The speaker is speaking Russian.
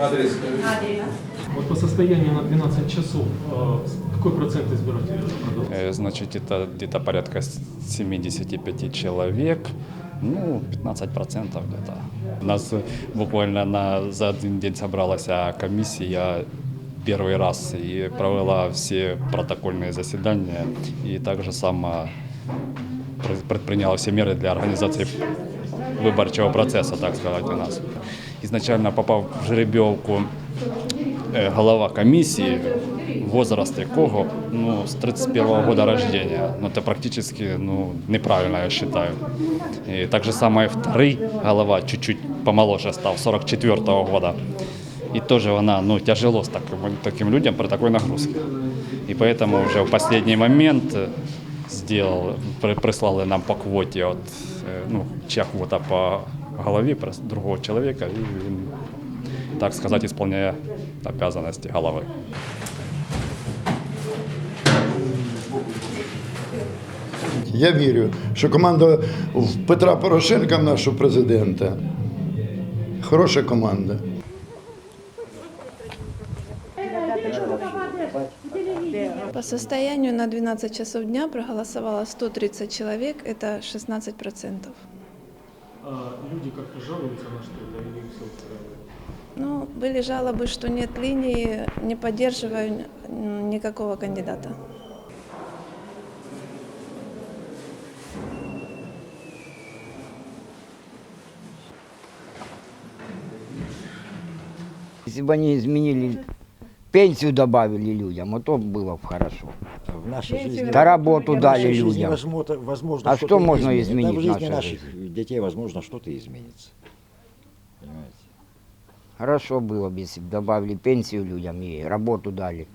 Адрес. Вот по состоянию на 12 часов э, какой процент избирателей продал? Значит, это где-то порядка с- 75 человек, ну, 15% где-то. У нас буквально на, за один день собралась комиссия первый раз и провела все протокольные заседания и также сама пр- предприняла все меры для организации выборчего процесса, так сказать, у нас. Изначально попав в жеребьовку э, голова комиссии, возраст якого ну, с 31 года рождения. Ну, это практически ну, неправильно, я считаю. И так же самое второй голова чуть-чуть помоложе стал, 44 года. И тоже она, ну, тяжело с таким, таким людям при такой нагрузке. И поэтому уже в последний момент э, сделал, при- прислали нам по квоте, от, е, ну, чья квота по голове другого человека, и він, так сказать, исполняя обязанности головы. Я вірю, що команда в Петра Порошенка, нашого президента, хороша команда. По состоянию на 12 часов дня проголосовало 130 человек, это 16 процентов. А люди как-то жалуются на что-то или все устраивает? Ну, были жалобы, что нет линии, не поддерживаю никакого кандидата. Если бы они изменили, пенсию добавили людям, вот то было бы хорошо. В нашей жизни, Да работу в дали жизни людям. возможно, возможно А что-то что можно изменить Да, в в жизни нашей наших детей, возможно, что-то изменится. Понимаете? Хорошо было бы, если бы добавили пенсию людям и работу дали.